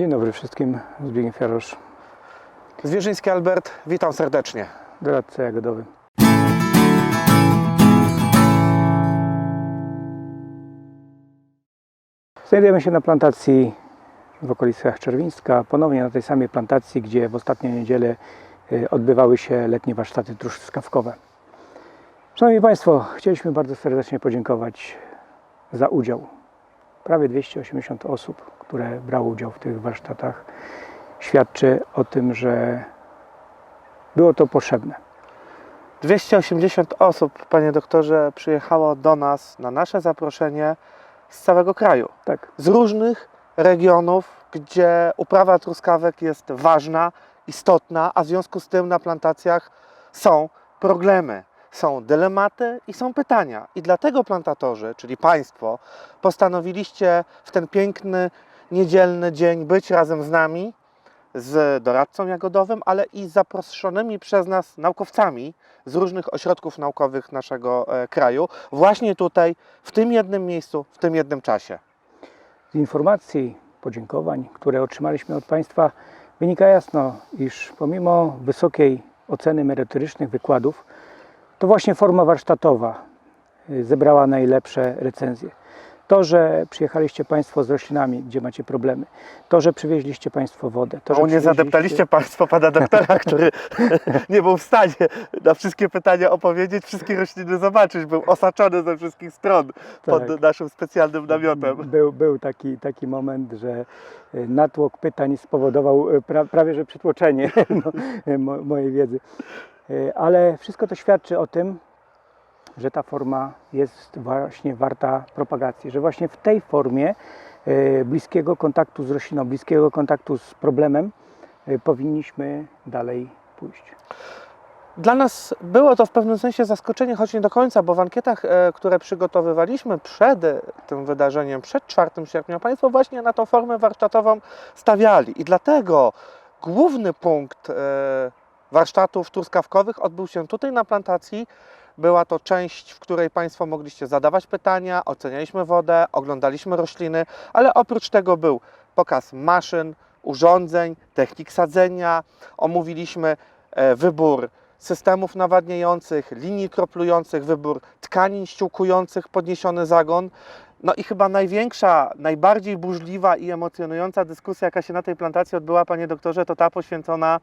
Dzień dobry wszystkim, Zbigniew Jarosz, Zwierzyński Albert, witam serdecznie. doradca jagodowy. Znajdujemy się na plantacji w okolicach Czerwińska, ponownie na tej samej plantacji, gdzie w ostatnią niedzielę y, odbywały się letnie warsztaty truskawkowe. Szanowni Państwo, chcieliśmy bardzo serdecznie podziękować za udział. Prawie 280 osób, które brało udział w tych warsztatach, świadczy o tym, że było to potrzebne. 280 osób, panie doktorze, przyjechało do nas na nasze zaproszenie z całego kraju. Tak, Z różnych regionów, gdzie uprawa truskawek jest ważna, istotna, a w związku z tym na plantacjach są problemy, są dylematy i są pytania. I dlatego plantatorzy, czyli Państwo, postanowiliście w ten piękny, niedzielny dzień być razem z nami, z doradcą jagodowym, ale i zaproszonymi przez nas naukowcami z różnych ośrodków naukowych naszego e, kraju, właśnie tutaj, w tym jednym miejscu, w tym jednym czasie. z informacji, podziękowań, które otrzymaliśmy od Państwa, wynika jasno, iż pomimo wysokiej oceny merytorycznych wykładów, to właśnie forma warsztatowa y, zebrała najlepsze recenzje. To, że przyjechaliście Państwo z roślinami, gdzie macie problemy, to, że przywieźliście Państwo wodę, to, że O, nie przywieźliście- zadeptaliście Państwo Pana doktora, który nie był w stanie na wszystkie pytania opowiedzieć, wszystkie rośliny zobaczyć. Był osaczony ze wszystkich stron pod Tak. naszym specjalnym namiotem. Był, był taki, taki moment, że y, natłok pytań spowodował y, pra, prawie że przytłoczenie mo, mo, mojej wiedzy. Ale wszystko to świadczy o tym, że ta forma jest właśnie warta propagacji, że właśnie w tej formie y, bliskiego kontaktu z rośliną, bliskiego kontaktu z problemem y, powinniśmy dalej pójść. Dla nas było to w pewnym sensie zaskoczenie, choć nie do końca, bo w ankietach, e, które przygotowywaliśmy przed e, tym wydarzeniem, przed 4 sierpnia, Państwo właśnie na tą formę warsztatową stawiali. I dlatego główny punkt e, warsztatów truskawkowych odbył się tutaj na plantacji. Była to część, w której Państwo mogliście zadawać pytania, ocenialiśmy wodę, oglądaliśmy rośliny, ale oprócz tego był pokaz maszyn, urządzeń, technik sadzenia, omówiliśmy e, wybór systemów nawadniających, linii kroplujących, wybór tkanin ściółkujących, podniesiony zagon. No i chyba największa, najbardziej burzliwa i emocjonująca dyskusja, jaka się na tej plantacji odbyła, panie doktorze, to ta poświęcona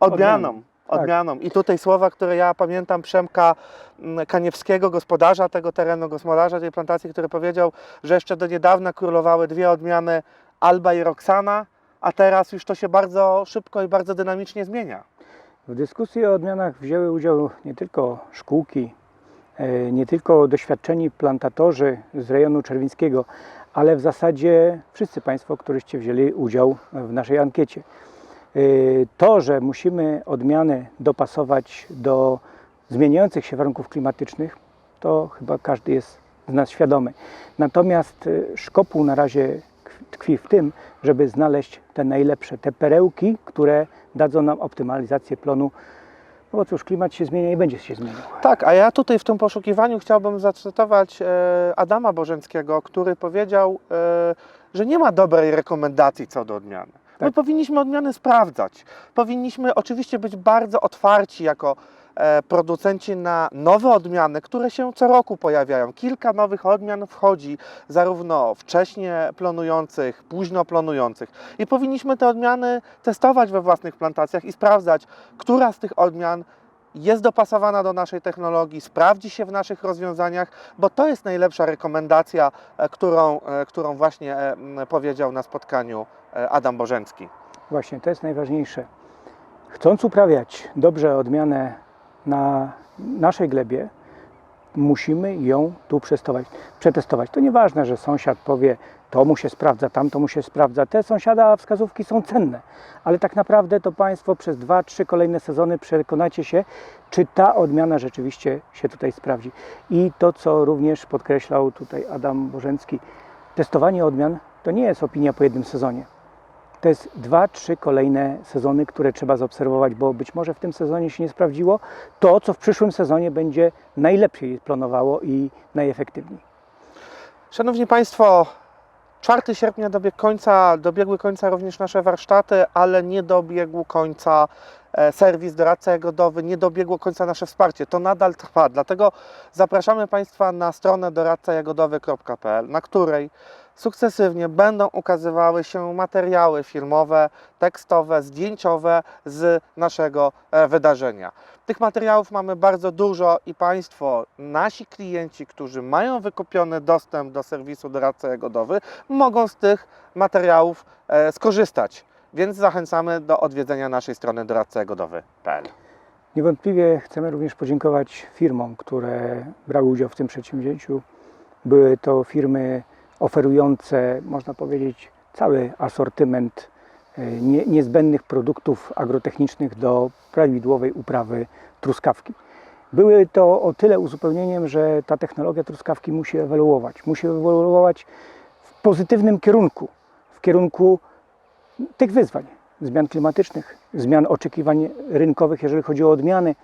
odmianom. Tak. Odmianom. I tutaj słowa, które ja pamiętam Przemka mm, Kaniewskiego, gospodarza tego terenu, gospodarza tej plantacji, który powiedział, że jeszcze do niedawna królowały dwie odmiany Alba i Roxana, a teraz już to się bardzo szybko i bardzo dynamicznie zmienia. W dyskusji o odmianach wzięły udział nie tylko szkółki, e, nie tylko doświadczeni plantatorzy z rejonu czerwińskiego, ale w zasadzie wszyscy Państwo, któryście wzięli udział w naszej ankiecie. E, To, że musimy odmiany dopasować do zmieniających się warunków klimatycznych, to chyba każdy jest z nas świadomy. Natomiast e, szkopuł na razie tkwi w tym, żeby znaleźć te najlepsze, te perełki, które dadzą nam optymalizację plonu. No bo cóż, klimat się zmienia i będzie się zmieniał. Tak, a ja tutaj w tym poszukiwaniu chciałbym zacytować e, Adama Bożenckiego, który powiedział, e, że nie ma dobrej rekomendacji co do odmiany. My Tak. powinniśmy odmiany sprawdzać. Powinniśmy oczywiście być bardzo otwarci jako e, producenci na nowe odmiany, które się co roku pojawiają. Kilka nowych odmian wchodzi, zarówno wcześnie plonujących, późno plonujących. I powinniśmy te odmiany testować we własnych plantacjach i sprawdzać, która z tych odmian jest dopasowana do naszej technologii, sprawdzi się w naszych rozwiązaniach, bo to jest najlepsza rekomendacja, e, którą, e, którą właśnie e, powiedział na spotkaniu Adam Bożencki. Właśnie, to jest najważniejsze. Chcąc uprawiać dobrze odmianę na naszej glebie, musimy ją tu przetestować. przetestować. To nieważne, że sąsiad powie, to mu się sprawdza, tam to mu się sprawdza. Te sąsiada wskazówki są cenne, ale tak naprawdę to Państwo przez dwa, trzy kolejne sezony przekonacie się, czy ta odmiana rzeczywiście się tutaj sprawdzi. I to, co również podkreślał tutaj Adam Bożencki, testowanie odmian to nie jest opinia po jednym sezonie. To jest dwa, trzy kolejne sezony, które trzeba zaobserwować, bo być może w tym sezonie się nie sprawdziło to, co w przyszłym sezonie będzie najlepiej planowało i najefektywniej. Szanowni Państwo, 4 sierpnia dobiegł końca, dobiegły końca również nasze warsztaty, ale nie dobiegł końca e, serwis doradca jagodowy, nie dobiegło końca nasze wsparcie. To nadal trwa, dlatego zapraszamy Państwa na stronę doradcajagodowy.pl, na której sukcesywnie będą ukazywały się materiały filmowe, tekstowe, zdjęciowe z naszego e, wydarzenia. Tych materiałów mamy bardzo dużo i Państwo, nasi klienci, którzy mają wykupiony dostęp do serwisu doradca jagodowy, mogą z tych materiałów e, skorzystać. Więc zachęcamy do odwiedzenia naszej strony doradcajagodowy.pl. Niewątpliwie chcemy również podziękować firmom, które brały udział w tym przedsięwzięciu. Były to firmy oferujące, można powiedzieć, cały asortyment e, nie- niezbędnych produktów agrotechnicznych do prawidłowej uprawy truskawki. Były to o tyle uzupełnieniem, że ta technologia truskawki musi ewoluować. Musi ewoluować w pozytywnym kierunku, w kierunku tych wyzwań, zmian klimatycznych, zmian oczekiwań rynkowych, jeżeli chodzi o odmiany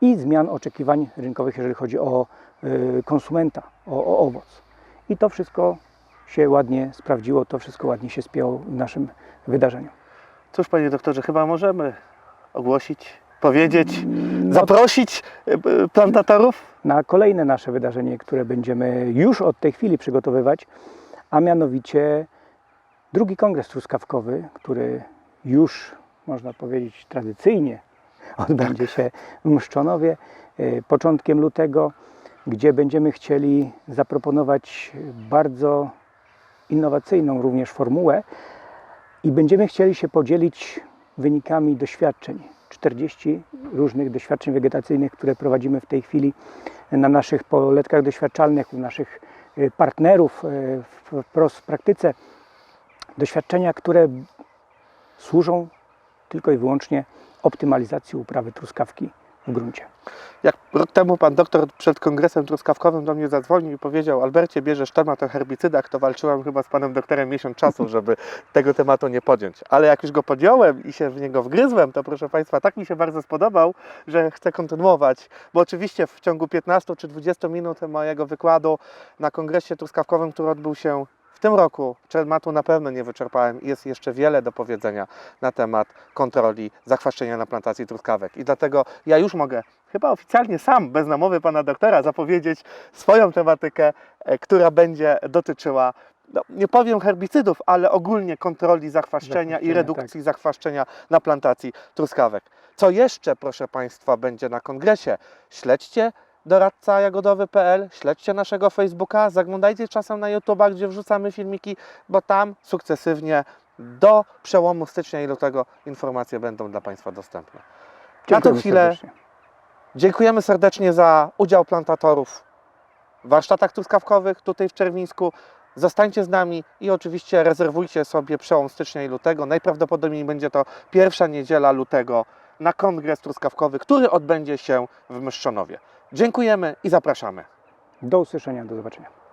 i zmian oczekiwań rynkowych, jeżeli chodzi o y, konsumenta, o, o owoc. I to wszystko się ładnie sprawdziło, to wszystko ładnie się spięło w naszym wydarzeniu. Cóż, panie doktorze, chyba możemy ogłosić, powiedzieć, zaprosić e, e, plantatorów? na kolejne nasze wydarzenie, które będziemy już od tej chwili przygotowywać, a mianowicie drugi kongres truskawkowy, który już można powiedzieć tradycyjnie odbędzie się w Mszczonowie e, początkiem lutego, gdzie będziemy chcieli zaproponować bardzo innowacyjną również formułę i będziemy chcieli się podzielić wynikami doświadczeń. 40 różnych doświadczeń wegetacyjnych, które prowadzimy w tej chwili na naszych poletkach doświadczalnych, u naszych y, partnerów y, wprost w praktyce. Doświadczenia, które służą tylko i wyłącznie optymalizacji uprawy truskawki w gruncie. Jak rok temu pan doktor przed kongresem truskawkowym do mnie zadzwonił i powiedział Albercie, bierzesz temat o herbicydach, to walczyłem chyba z panem doktorem miesiąc czasu, żeby tego tematu nie podjąć. Ale jak już go podjąłem i się w niego wgryzłem, to proszę państwa, tak mi się bardzo spodobał, że chcę kontynuować, bo oczywiście w ciągu 15 czy 20 minut mojego wykładu na kongresie truskawkowym, który odbył się tym roku, tematu na pewno nie wyczerpałem i jest jeszcze wiele do powiedzenia na temat kontroli zachwaszczenia na plantacji truskawek. I dlatego ja już mogę chyba oficjalnie sam, bez namowy pana doktora, zapowiedzieć swoją tematykę, e, która będzie dotyczyła, no, nie powiem herbicydów, ale ogólnie kontroli zachwaszczenia i redukcji zachwaszczenia na plantacji truskawek. Co jeszcze, proszę Państwa, będzie na kongresie? Śledźcie doradca jagodowy.pl, śledźcie naszego Facebooka, zaglądajcie czasem na YouTube'a, gdzie wrzucamy filmiki, bo tam sukcesywnie do przełomu stycznia i lutego informacje będą dla Państwa dostępne. Na tą Dziękujemy chwilę serdecznie. Dziękujemy serdecznie za udział plantatorów w warsztatach truskawkowych tutaj w Czerwińsku. Zostańcie z nami i oczywiście rezerwujcie sobie przełom stycznia i lutego. Najprawdopodobniej będzie to pierwsza niedziela lutego na kongres truskawkowy, który odbędzie się w Myszczonowie. Dziękujemy i zapraszamy. Do usłyszenia, do zobaczenia.